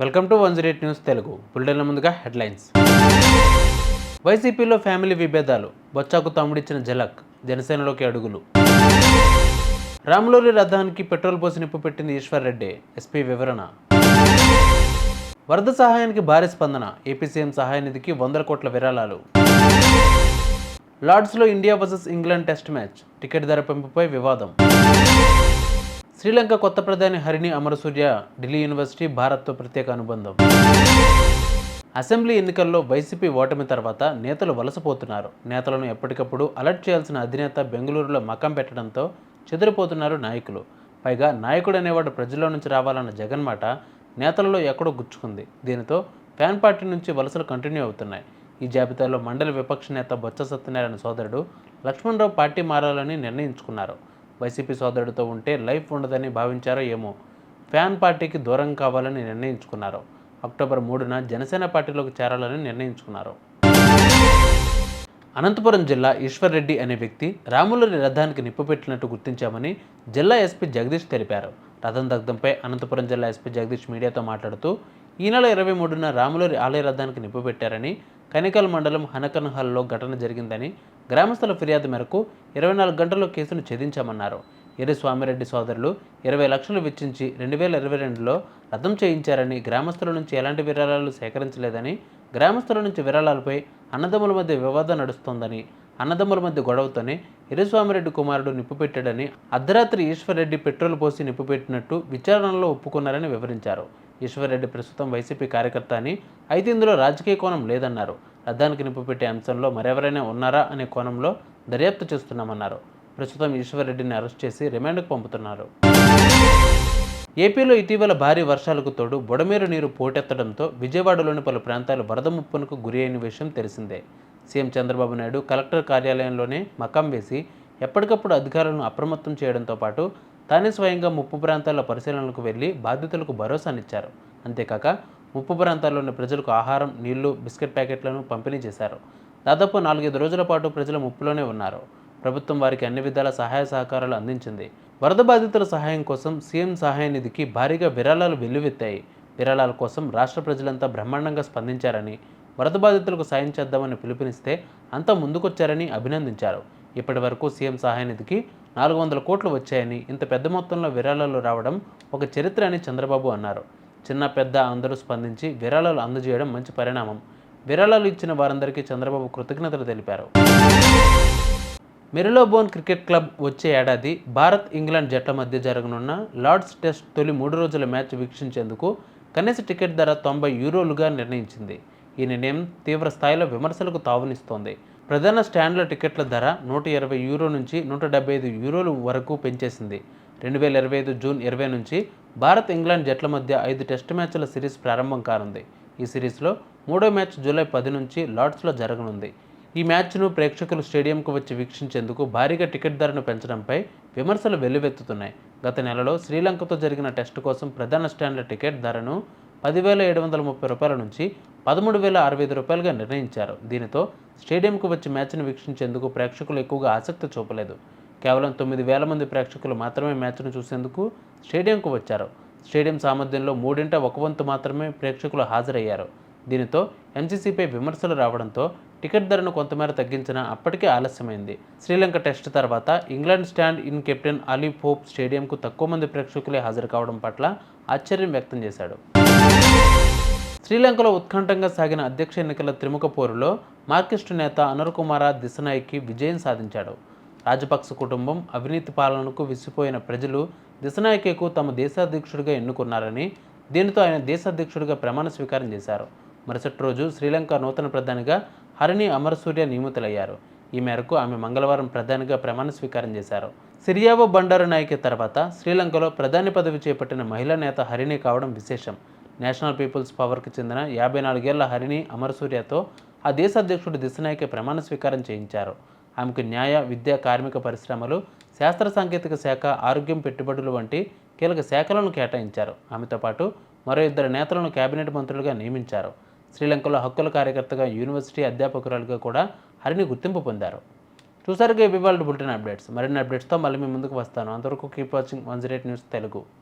Welcome to one zero eight news Telugu. బులెటిన్ల ముందుగా headlines. వైసీపీలో family విభేదాలు. బొచ్చాకు తమ్ముడిచ్చిన జలక్ జనసేనలోకి అడుగులు. రాములూరి రథానికి పెట్రోల్ పోసి నిప్పు పెట్టింది ఈశ్వర్ రెడ్డి ఎస్పీ వివరణ. వరద సహాయానికి భారీ స్పందన ఏపీ సీఎం సహాయ నిధికి వందల కోట్ల విరాళాలు. లార్డ్స్లో India versus England test match ticket ధర పెంపుపై వివాదం. శ్రీలంక కొత్త ప్రధాని హరిణి అమరసూర్య ఢిల్లీ యూనివర్సిటీ భారత్తో ప్రత్యేక అనుబంధం. అసెంబ్లీ ఎన్నికల్లో వైసీపీ ఓటమి తర్వాత నేతలు వలసపోతున్నారు. నేతలను ఎప్పటికప్పుడు అలర్ట్ చేయాల్సిన అధినేత బెంగళూరులో మకం పెట్టడంతో చెదిరిపోతున్నారు నాయకులు. పైగా నాయకుడు అనేవాడు ప్రజల్లో నుంచి రావాలన్న జగన్ మాట నేతలలో ఎక్కడో గుచ్చుకుంది. దీనితో ఫ్యాన్ పార్టీ నుంచి వలసలు కంటిన్యూ అవుతున్నాయి. ఈ జాబితాలో మండలి విపక్ష నేత బొత్స సత్యనారాయణ సోదరుడు లక్ష్మణరావు పార్టీ మారాలని నిర్ణయించుకున్నారు. వైసీపీ సోదరుడితో ఉంటే లైఫ్ ఉండదని భావించారో ఏమో. ఫ్యాన్ పార్టీకి దూరం కావాలని నిర్ణయించుకున్నారు. అక్టోబర్ మూడున జనసేన పార్టీలోకి చేరాలని నిర్ణయించుకున్నారు. అనంతపురం జిల్లా ఈశ్వర్ రెడ్డి అనే వ్యక్తి రాములూరి రథానికి నిప్పు పెట్టినట్టు గుర్తించామని జిల్లా ఎస్పీ జగదీష్ తెలిపారు. రథం దగ్ధంపై అనంతపురం జిల్లా ఎస్పీ జగదీష్ మీడియాతో మాట్లాడుతూ ఈ నెల ఇరవై మూడున రాములూరి ఆలయ రథానికి నిప్పు పెట్టారని కనికల్ మండలం హనకన్హల్లో ఘటన జరిగిందని గ్రామస్తుల ఫిర్యాదు మేరకు ఇరవై నాలుగు గంటల్లో కేసును ఛేదించామన్నారు. ఎర్రి స్వామిరెడ్డి సోదరులు ఇరవై లక్షలు వెచ్చించి రెండు వేల ఇరవై రెండులో రథం చేయించారని గ్రామస్తుల నుంచి ఎలాంటి విరాళాలు సేకరించలేదని గ్రామస్తుల నుంచి విరాళాలపై అన్నదమ్ముల మధ్య వివాదం నడుస్తోందని అన్నదమ్ముల మధ్య గొడవతోనే ఎర్రస్వామిరెడ్డి కుమారుడు నిప్పుపెట్టాడని అర్ధరాత్రి ఈశ్వర్రెడ్డి పెట్రోల్ పోసి నిప్పుపెట్టినట్టు విచారణలో ఒప్పుకున్నారని వివరించారు. ఈశ్వర్రెడ్డి ప్రస్తుతం వైసీపీ కార్యకర్త అని అయితే ఇందులో రాజకీయ కోణం లేదన్నారు. రథానికి నింపుపెట్టే అంశంలో మరెవరైనా ఉన్నారా అనే కోణంలో దర్యాప్తు చేస్తున్నామన్నారు. ప్రస్తుతం ఈశ్వర్రెడ్డిని అరెస్ట్ చేసి రిమాండ్కు పంపుతున్నారు. ఏపీలో ఇటీవల భారీ వర్షాలకు తోడు బుడమేరు నీరు పోటెత్తడంతో విజయవాడలోని పలు ప్రాంతాలు వరద ముప్పునకు గురి అయిన విషయం తెలిసిందే. సీఎం చంద్రబాబు నాయుడు కలెక్టర్ కార్యాలయంలోనే మకం వేసి ఎప్పటికప్పుడు అధికారులను అప్రమత్తం చేయడంతో పాటు తానే స్వయంగా ముప్పు ప్రాంతాల పరిశీలనలకు వెళ్ళి బాధితులకు భరోసానిచ్చారు. అంతేకాక ముప్పు ప్రాంతాల్లోని ప్రజలకు ఆహారం నీళ్ళు బిస్కెట్ ప్యాకెట్లను పంపిణీ చేశారు. దాదాపు నాలుగైదు రోజుల పాటు ప్రజలు ముప్పులోనే ఉన్నారు. ప్రభుత్వం వారికి అన్ని విధాల సహాయ సహకారాలు అందించింది. వరద బాధితుల సహాయం కోసం సీఎం సహాయ నిధికి భారీగా విరాళాలు వెల్లువెత్తాయి. విరాళాల కోసం రాష్ట్ర ప్రజలంతా బ్రహ్మాండంగా స్పందించారని వరద బాధితులకు సాయం చేద్దామని పిలుపునిస్తే అంతా ముందుకొచ్చారని అభినందించారు. ఇప్పటి వరకు సీఎం సహాయ నిధికి నాలుగు వందల కోట్లు వచ్చాయని ఇంత పెద్ద మొత్తంలో విరాళాలు రావడం ఒక చరిత్ర అని చంద్రబాబు అన్నారు. చిన్న పెద్ద అందరూ స్పందించి విరాళాలు అందజేయడం మంచి పరిణామం. విరాళాలు ఇచ్చిన వారందరికీ చంద్రబాబు కృతజ్ఞతలు తెలిపారు. మెరిలోబోన్ క్రికెట్ క్లబ్ వచ్చే ఏడాది భారత్ ఇంగ్లాండ్ జట్ల మధ్య జరగనున్న లార్డ్స్ టెస్ట్ తొలి మూడు రోజుల మ్యాచ్ వీక్షించేందుకు కనీస టికెట్ ధర తొంభై యూరోలుగా నిర్ణయించింది. ఈ నిర్ణయం తీవ్ర స్థాయిలో విమర్శలకు తావునిస్తోంది. ప్రధాన స్టాండ్ల టికెట్ల ధర నూట ఇరవై యూరో నుంచి నూట డెబ్బై ఐదు యూరోలు వరకు పెంచేసింది. రెండు వేల ఇరవై ఐదు జూన్ ఇరవై నుంచి భారత్ ఇంగ్లాండ్ జట్ల మధ్య ఐదు టెస్ట్ మ్యాచ్ల సిరీస్ ప్రారంభం కానుంది. ఈ సిరీస్లో మూడో మ్యాచ్ జూలై పది నుంచి లార్డ్స్లో జరగనుంది. ఈ మ్యాచ్ను ప్రేక్షకులు స్టేడియంకు వచ్చి వీక్షించేందుకు భారీగా టికెట్ ధరను పెంచడంపై విమర్శలు వెల్లువెత్తుతున్నాయి. గత నెలలో శ్రీలంకతో జరిగిన టెస్టు కోసం ప్రధాన స్టాండ్ల టికెట్ ధరను పదివేల ఏడు వందల ముప్పై రూపాయల నుంచి పదమూడు వేల అరవై ఐదు రూపాయలుగా నిర్ణయించారు. దీనితో స్టేడియంకు వచ్చి మ్యాచ్ను వీక్షించేందుకు ప్రేక్షకులు ఎక్కువగా ఆసక్తి చూపలేదు. కేవలం తొమ్మిది వేల మంది ప్రేక్షకులు మాత్రమే మ్యాచ్ను చూసేందుకు స్టేడియంకు వచ్చారు. స్టేడియం సామర్థ్యంలో మూడింట ఒక వంతు మాత్రమే ప్రేక్షకులు హాజరయ్యారు. దీనితో ఎంసీసీపై విమర్శలు రావడంతో టికెట్ ధరను కొంతమేర తగ్గించినా అప్పటికే ఆలస్యమైంది. శ్రీలంక టెస్ట్ తర్వాత England stand in captain Ollie Pope స్టేడియంకు తక్కువ మంది ప్రేక్షకులే హాజరు కావడం పట్ల ఆశ్చర్యం వ్యక్తం చేశాడు. శ్రీలంకలో ఉత్కంఠంగా సాగిన అధ్యక్ష ఎన్నికల త్రిముఖ పోరులో మార్కిస్టు నేత అనురకుమార దిశనాయికి దిశనాయ్కి విజయం సాధించాడు. రాజపక్స కుటుంబం అవినీతి పాలనకు విసిపోయిన ప్రజలు దిశనాయకేకు తమ దేశాధ్యక్షుడిగా ఎన్నుకున్నారని దీనితో ఆయన దేశాధ్యక్షుడిగా ప్రమాణ స్వీకారం చేశారు. మరుసటి రోజు శ్రీలంక నూతన ప్రధానిగా హరిణి అమరసూర్య నియమితులయ్యారు. ఈ మేరకు ఆమె మంగళవారం ప్రధానిగా ప్రమాణ స్వీకారం చేశారు. సిరియావో బండారు నాయకి తర్వాత శ్రీలంకలో ప్రధాని పదవి చేపట్టిన మహిళా నేత హరిణి కావడం విశేషం. నేషనల్ పీపుల్స్ పవర్కి చెందిన యాభై నాలుగేళ్ళ హరిణి అమరసూర్యతో ఆ దేశ అధ్యక్షుడు దిశనాయకి ప్రమాణ స్వీకారం చేయించారు. ఆమెకు న్యాయ విద్య కార్మిక పరిశ్రమలు శాస్త్ర సాంకేతిక శాఖ ఆరోగ్యం పెట్టుబడులు వంటి కీలక శాఖలను కేటాయించారు. ఆమెతో పాటు మరో ఇద్దరు నేతలను కేబినెట్ మంత్రులుగా నియమించారు. శ్రీలంకలో హక్కుల కార్యకర్తగా యూనివర్సిటీ అధ్యాపకురాలుగా కూడా హరిని గుర్తింపు పొందారు. చూసారుగా ఇవాళ బులెటిన్ అప్డేట్స్. మరిన్ని అప్డేట్స్తో మళ్ళీ మీ ముందుకు వస్తాను. అంతవరకు keep watching one zero eight news Telugu.